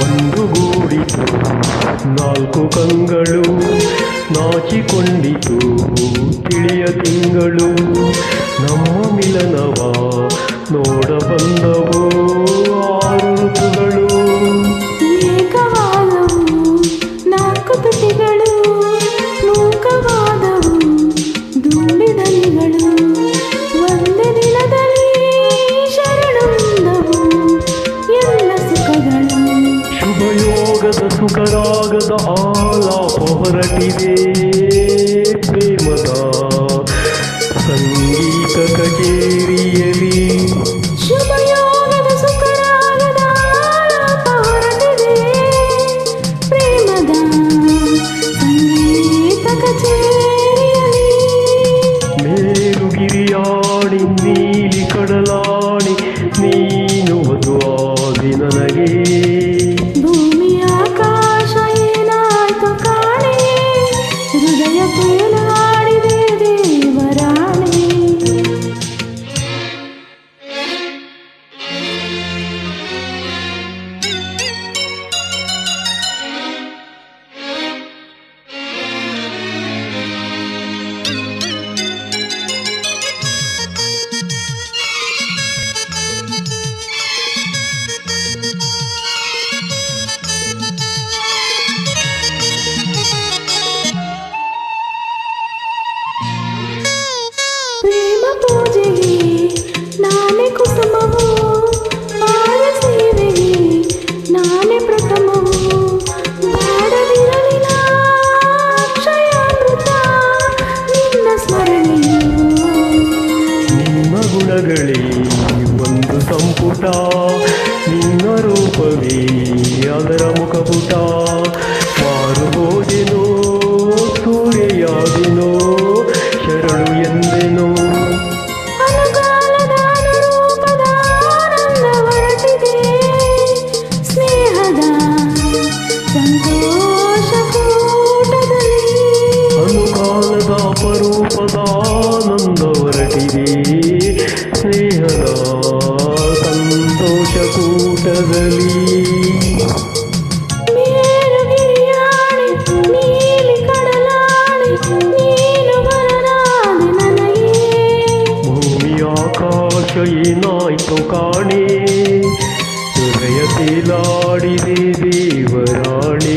ಒಂದುಗೂಡಿತು. ನಾಲ್ಕು ಕಂಗಳು ನಾಚಿಕೊಂಡಿತು. ತಿಳಿಯ ತಿಂಗಳು ನಮ್ಮ ಮಿಲನವ ನೋಡಬಂದವು. ಸುಖರಾಗದ ಆಲಾಪ ಹೊರಟಿದೆ ಪ್ರೇಮದ ಸಂಗೀತ ಕಚೇರಿ. ಪುಟಗಳೇ ಒಂದು ಸಂಪುಟ ನಿನ್ನ ರೂಪವೇ ಅದರ ಮುಖಪುಟ. ஆகாஷையினாய் தொகாணி இதயத்திலாடி தேவி வராணி